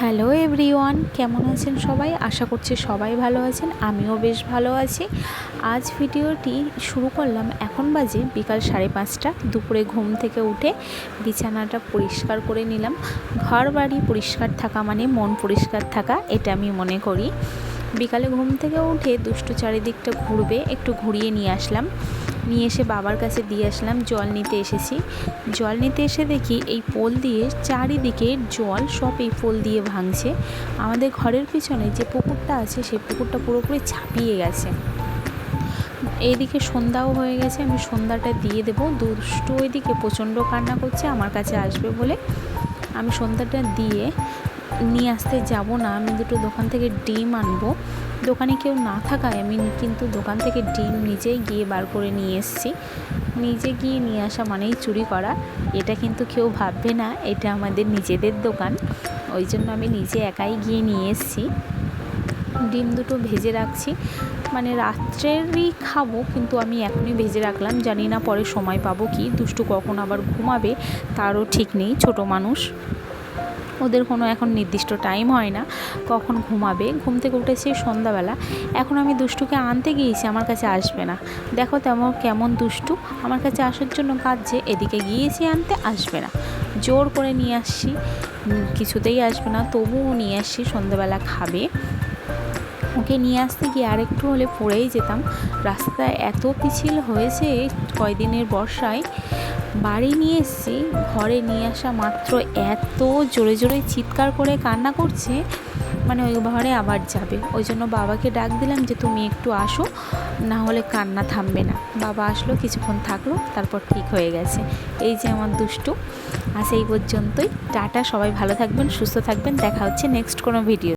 Hello everyone, কেমন আছেন সবাই? আশা করছি সবাই ভালো আছেন, আমিও বেশ ভালো আছি। আজ ভিডিওটি শুরু করলাম এখন বাজে বিকাল সাড়ে পাঁচটা, দুপুরে ঘুম থেকে উঠে বিছানাটা পরিষ্কার করে নিলাম। ঘর বাড়ি পরিষ্কার থাকা মানে মন পরিষ্কার থাকা, এটা আমি মনে করি। বিকালে ঘুম থেকে উঠে দুষ্টু চারিদিকটা ঘুরবে, একটু ঘুরিয়ে নিয়ে আসলাম। নিয়ে এসে বাবার কাছে দিয়ে আসলাম, জল নিতে এসেছি। জল নিতে এসে দেখি এই পোল দিয়ে চারিদিকে জল সব এই পোল দিয়ে ভাঙছে। আমাদের ঘরের পিছনে যে পুকুরটা আছে, সেই পুকুরটা পুরোপুরি ছাপিয়ে গেছে। এইদিকে সন্ধ্যাও হয়ে গেছে, আমি সন্ধ্যাটা দিয়ে দেবো। দুষ্টু ওইদিকে প্রচণ্ড কান্না করছে, আমার কাছে আসবে বলে। আমি সন্ধ্যাটা দিয়ে নিয়ে আসতে যাব না। আমি দুটো দোকান থেকে ডিম আনব। দোকানে কেউ না থাকায় আমি কিন্তু দোকান থেকে ডিম নিজেই গিয়ে বার করে নিয়ে এসেছি। নিজে গিয়ে নিয়ে আসা মানেই চুরি করা। এটা কিন্তু কেউ ভাববে না, এটা আমাদের নিজেদের দোকান। ওই জন্য আমি নিজে একাই গিয়ে নিয়ে এসেছি। ডিম দুটো ভেজে রাখছি। মানে রাত্রেরই খাব, কিন্তু আমি এখনই ভেজে রাখলাম। জানি না পরে সময় পাবো কি। দুষ্টু কখন আবার ঘুমাবে, তারও ঠিক নেই, ছোট মানুষ। ওদের কোনো এখন নির্দিষ্ট টাইম হয় না। কখন ঘুমাবে? ঘুম থেকে উঠেছে সন্ধ্যাবেলা। এখন আমি দুষ্টুকে আনতে গিয়েছি, আমার কাছে আসবে না। দেখো তেমন, কেমন দুষ্টু। আমার কাছে আসার জন্য কাঁদছে এদিকে গিয়েছি আনতে আসবে না। জোর করে নিয়ে আসছি কিছুতেই আসবে না, তবুও নিয়ে আসছি, সন্ধ্যাবেলা খাবে। ওকে নিয়ে আসতে গিয়ে আরেকটু হলে পড়েই যেতাম। রাস্তায় এত পিছিল হয়েছে কয়দিনের বর্ষায়। বাড়ি নিয়ে এসেছি, ঘরে নিয়ে আসা মাত্র এত জোরে জোরে চিৎকার করে কান্না করছে মানে ওই ঘরে আবার যাবে। ওই জন্য বাবাকে ডাক দিলাম যে, তুমি একটু আসো, না হলে কান্না থামবে না। বাবা আসলো, কিছুক্ষণ থাকল, তারপর ঠিক হয়ে গেছে। এই যে আমার দুষ্টু, আজ এই পর্যন্তই। টাটা, সবাই ভালো থাকবেন, সুস্থ থাকবেন। দেখা হচ্ছে নেক্সট কোনো ভিডিও